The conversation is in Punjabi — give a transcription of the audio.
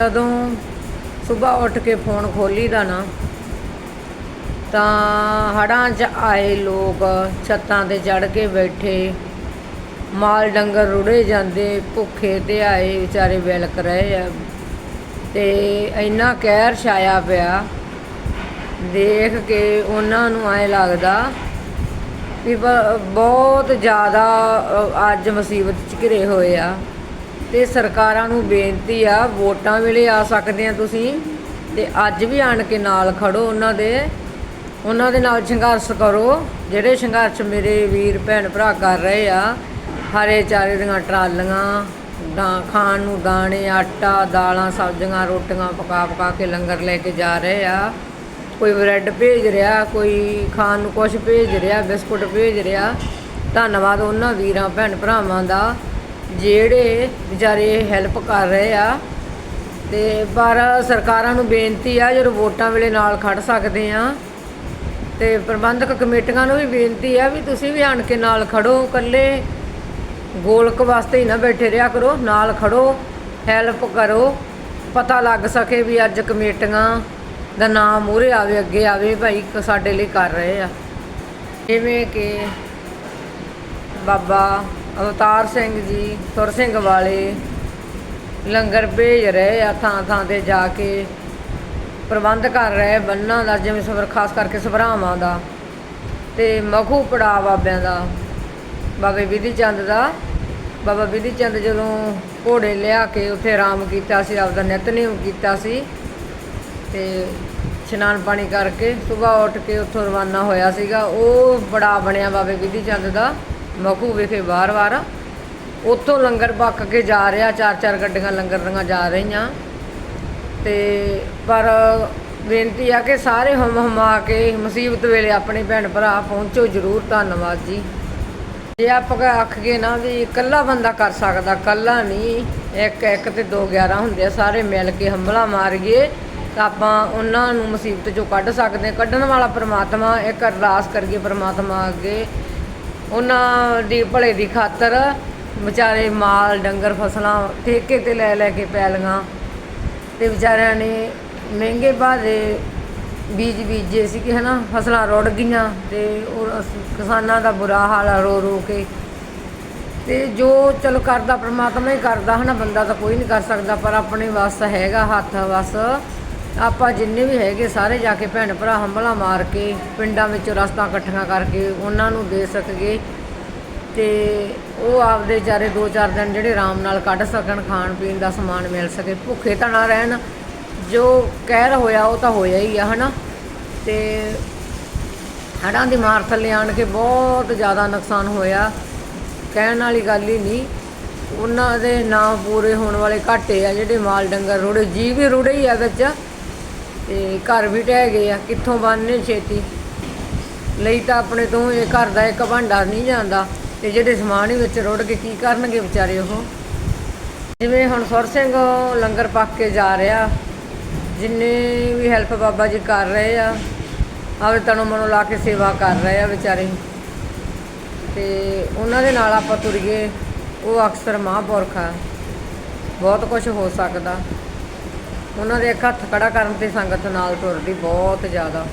ਜਦੋਂ ਸਵੇਰ ਉੱਠ ਕੇ ਫੋਨ ਖੋਲੀਦਾ ਨਾ, ਤਾਂ ਹੜਾਂ 'ਚ ਆਏ ਲੋਕ ਛੱਤਾਂ ਤੇ ਚੜ ਕੇ ਬੈਠੇ। ਮਾਲ ਡੰਗਰ ਰੁੜੇ ਜਾਂਦੇ, ਭੁੱਖੇ ਤੇ ਆਏ, ਵਿਚਾਰੇ ਵਿਲਕ ਰਹੇ ਆ। ਤੇ ਇੰਨਾ ਕਹਿਰ ਛਾਇਆ ਪਿਆ, ਦੇਖ ਕੇ ਉਹਨਾਂ ਨੂੰ ਐ ਲੱਗਦਾ ਵੀ ਬਹੁਤ ਜ਼ਿਆਦਾ ਅੱਜ ਮੁਸੀਬਤ 'ਚ ਘਿਰੇ ਹੋਏ ਆ। ਤੇ ਸਰਕਾਰਾਂ ਨੂੰ ਬੇਨਤੀ ਆ, ਵੋਟਾਂ ਵੇਲੇ ਆ ਸਕਦੇ ਆ ਤੁਸੀਂ ਤੇ ਅੱਜ ਵੀ ਆਣ ਕੇ ਨਾਲ ਖੜੋ ਉਹਨਾਂ ਦੇ ਉਹਨਾਂ ਦੇ ਨਾਲ ਸੰਘਰਸ਼ ਕਰੋ। ਜਿਹੜੇ ਸੰਘਰਸ਼ ਮੇਰੇ ਵੀਰ ਭੈਣ ਭਰਾ ਕਰ ਰਹੇ ਆ, ਹਰੇ ਚਾਰੇ ਦੀਆਂ ਟਰਾਲੀਆਂ ਦਾ ਖਾਣ ਨੂੰ ਦਾਣੇ, ਆਟਾ, ਦਾਲਾਂ, ਸਬਜ਼ੀਆਂ, ਰੋਟੀਆਂ ਪਕਾ ਪਕਾ ਕੇ ਲੰਗਰ ਲੈ ਕੇ ਜਾ ਰਹੇ ਆ। ਕੋਈ ਬ੍ਰੈਡ ਭੇਜ ਰਿਹਾ, ਕੋਈ ਖਾਣ ਨੂੰ ਕੁਝ ਭੇਜ ਰਿਹਾ, ਬਿਸਕੁਟ ਭੇਜ ਰਿਹਾ। ਧੰਨਵਾਦ ਉਹਨਾਂ ਵੀਰਾਂ, ਭੈਣ ਭਰਾਵਾਂ ਦਾ। ਜਿਹੜੇ ਵਿਚਾਰੇ ਹੈਲਪ ਕਰ ਰਹੇ ਆ ਤੇ ਪਰ ਸਰਕਾਰਾਂ ਨੂੰ ਬੇਨਤੀ ਆ, ਜਦੋਂ ਵੋਟਾਂ ਵੇਲੇ ਨਾਲ ਖੜ ਸਕਦੇ ਆ ਤੇ ਪ੍ਰਬੰਧਕ ਕਮੇਟੀਆਂ ਨੂੰ ਵੀ ਬੇਨਤੀ ਆ ਵੀ ਤੁਸੀਂ ਵੀ ਆਣ ਕੇ ਨਾਲ ਖੜੋ, ਇਕੱਲੇ ਗੋਲਕ ਵਾਸਤੇ ਹੀ ਨਾ ਬੈਠੇ ਰਿਹਾ ਕਰੋ, ਨਾਲ ਖੜੋ ਹੈਲਪ ਕਰੋ, ਪਤਾ ਲੱਗ ਸਕੇ ਵੀ ਅੱਜ ਕਮੇਟੀਆਂ ਦਾ ਨਾਮ ਮੂਹਰੇ ਆਵੇ, ਅੱਗੇ ਆਵੇ, ਭਾਈ ਸਾਡੇ ਲਈ ਕਰ ਰਹੇ ਆ। ਜਿਵੇਂ ਕਿ ਬਾਬਾ ਅਵਤਾਰ ਸਿੰਘ ਜੀ, ਸੁਰ ਸਿੰਘ ਵਾਲੇ, ਲੰਗਰ ਭੇਜ ਰਹੇ ਆ ਥਾਂ ਥਾਂ ਤੇ ਜਾ ਕੇ। ਪ੍ਰਬੰਧ ਕਰ ਰਹੇ ਬੰਨਾਂ ਦਾ, ਜਿਵੇਂ ਸਬਰ ਖਾਸ ਕਰਕੇ ਸਭਰਾਵਾਂ ਦਾ। ਤੇ ਮਖੂ ਪੜਾ ਬਾਬਿਆਂ ਦਾ। ਬਾਬੇ ਵਿਧੀ ਚੰਦ ਦਾ। ਬਾਬਾ ਵਿਧੀ ਚੰਦ ਜਦੋਂ ਘੋੜੇ ਲਿਆ ਕੇ ਉੱਥੇ ਆਰਾਮ ਕੀਤਾ ਸੀ, ਆਪਦਾ ਨਿਤਨੇਮ ਕੀਤਾ ਸੀ। ਤੇ ਇਸ਼ਨਾਨ ਪਾਣੀ ਕਰਕੇ ਸਵੇਰ ਉੱਠ ਕੇ ਉੱਥੋਂ ਰਵਾਨਾ ਹੋਇਆ ਸੀਗਾ। ਉਹ ਬੜਾ ਬਣਿਆ ਬਾਬੇ ਵਿਧੀ ਚੰਦ ਦਾ। ਮਖੂ ਵਿਖੇ ਵਾਰ-ਵਾਰ ਉੱਥੋਂ ਲੰਗਰ ਪੱਕ ਕੇ ਜਾ ਰਿਹਾ, ਚਾਰ ਚਾਰ ਗੱਡੀਆਂ ਲੰਗਰ ਦੀਆਂ ਜਾ ਰਹੀਆਂ। ਤੇ ਪਰ ਬੇਨਤੀ ਆ ਕਿ ਸਾਰੇ ਹਮ ਹਮਾ ਕੇ ਮੁਸੀਬਤ ਵੇਲੇ ਆਪਣੇ ਭੈਣ ਭਰਾ ਪਹੁੰਚੋ ਜ਼ਰੂਰ, ਧੰਨਵਾਦ ਜੀ। ਜੇ ਆਪਾਂ ਆਖ ਗਏ ਨਾ ਵੀ ਇਕੱਲਾ ਬੰਦਾ ਕਰ ਸਕਦਾ, ਇਕੱਲਾ ਨਹੀਂ, ਇੱਕ ਇੱਕ ਤੇ ਦੋ 11 ਹੁੰਦੇ ਆ, ਸਾਰੇ ਮਿਲ ਕੇ ਹੰਬਲਾ ਮਾਰੀਏ, ਤਾਂ ਆਪਾਂ ਉਹਨਾਂ ਨੂੰ ਮੁਸੀਬਤ ਚੋਂ ਕੱਢ ਸਕਦੇ ਕੱਢਣ ਵਾਲਾ ਪਰਮਾਤਮਾ ਇੱਕ ਅਰਦਾਸ ਕਰੀਏ ਪਰਮਾਤਮਾ ਅੱਗੇ। ਉਹਨਾਂ ਦੀ ਭਲੇ ਦੀ ਖਾਤਰ ਵਿਚਾਰੇ ਮਾਲ, ਡੰਗਰ, ਫਸਲਾਂ ਠੇਕੇ ਤੇ ਲੈ ਲੈ ਕੇ ਪੈਲੀਆਂ ਤੇ ਵਿਚਾਰਿਆਂ ਨੇ ਮਹਿੰਗੇ ਭਾਅ ਦੇ ਬੀਜ ਬੀਜੇ ਸੀ ਕਿ ਹਨਾ? ਫਸਲਾਂ ਰੁੜ ਗਈਆਂ ਤੇ ਉਹ ਕਿਸਾਨਾਂ ਦਾ ਬੁਰਾ ਹਾਲ ਆ ਰੋ ਰੋ ਕੇ। ਤੇ ਜੋ ਚਲੋ ਕਰਦਾ, ਪ੍ਰਮਾਤਮਾ ਹੀ ਕਰਦਾ, ਹਨਾ? ਬੰਦਾ ਤਾਂ ਕੋਈ ਨਹੀਂ ਕਰ ਸਕਦਾ, ਪਰ ਆਪਣੇ ਵੱਸ ਹੈਗਾ, ਹੱਥ ਵੱਸ। ਆਪਾਂ ਜਿੰਨੇ ਵੀ ਹੈਗੇ ਸਾਰੇ ਜਾ ਕੇ ਭੈਣ ਭਰਾ ਹੰਬਲਾ ਮਾਰ ਕੇ ਪਿੰਡਾਂ ਵਿੱਚ ਰਸਤਾ ਇਕੱਠੀਆਂ ਕਰਕੇ ਉਹਨਾਂ ਨੂੰ ਦੇ ਸਕੀਏ ਤੇ ਉਹ ਆਪਦੇ ਵਿਚਾਰੇ ਦੋ ਚਾਰ ਦਿਨ ਜਿਹੜੇ ਆਰਾਮ ਨਾਲ ਕੱਢ ਸਕਣ, ਖਾਣ ਪੀਣ ਦਾ ਸਮਾਨ ਮਿਲ ਸਕੇ। ਭੁੱਖੇ ਤਾਂ ਨਾ ਰਹਿਣ, ਜੋ ਕਹਿਰ ਹੋਇਆ ਉਹ ਤਾਂ ਹੋਇਆ ਹੀ ਆ, ਹਨਾ? ਤੇ ਹੜ੍ਹਾਂ ਦੀ ਮਾਰ ਥੱਲੇ ਆਣ ਕੇ ਬਹੁਤ ਜ਼ਿਆਦਾ ਨੁਕਸਾਨ ਹੋਇਆ। ਕਹਿਣ ਵਾਲੀ ਗੱਲ ਹੀ ਨਹੀਂ, ਉਹਨਾਂ ਦੇ ਨਾ ਪੂਰੇ ਹੋਣ ਵਾਲੇ ਘਾਟੇ ਆ ਜਿਹੜੇ ਮਾਲ ਡੰਗਰ ਰੁੜੇ ਜੀ ਵੀ ਰੁੜੇ ਹੀ ਆ ਵਿੱਚ। ਤੇ ਘਰ ਵੀ ਢਹਿ ਗਏ ਆ, ਕਿੱਥੋਂ ਬਣਨੇ ਛੇਤੀ? ਲਈ ਤਾਂ ਆਪਣੇ ਤੋਂ ਇਹ ਘਰ ਦਾ ਇੱਕ ਭਾਂਡਾ ਨਹੀਂ ਜਾਂਦਾ, ਤੇ ਜਿਹੜੇ ਸਮਾਨ ਹੀ ਵਿੱਚ ਰੁੜ ਕੇ ਕੀ ਕਰਨਗੇ ਵਿਚਾਰੇ ਉਹ? ਜਿਵੇਂ ਹੁਣ ਸੁਰ ਸਿੰਘ ਲੰਗਰ ਪੱਕ ਕੇ ਜਾ ਰਿਹਾ, ਜਿੰਨੇ ਵੀ ਹੈਲਪ ਬਾਬਾ ਜੀ ਕਰ ਰਹੇ ਆ, ਆਵੇ ਤਨੋਂ ਮਨੋਂ ਲਾ ਕੇ ਸੇਵਾ ਕਰ ਰਹੇ ਆ ਵਿਚਾਰੇ। ਤੇ ਉਹਨਾਂ ਦੇ ਨਾਲ ਆਪਾਂ ਤੁਰੀਏ, ਉਹ ਅਕਸਰ ਮਹਾਂਪੁਰਖ ਆ। ਬਹੁਤ ਕੁਝ ਹੋ ਸਕਦਾ। ਉਹਨਾਂ ਦੇ ਇੱਕ ਹੱਥ ਖੜਾ ਕਰਨ ਤੇ ਸੰਗਤ ਨਾਲ ਤੁਰਦੀ ਬਹੁਤ ਜ਼ਿਆਦਾ।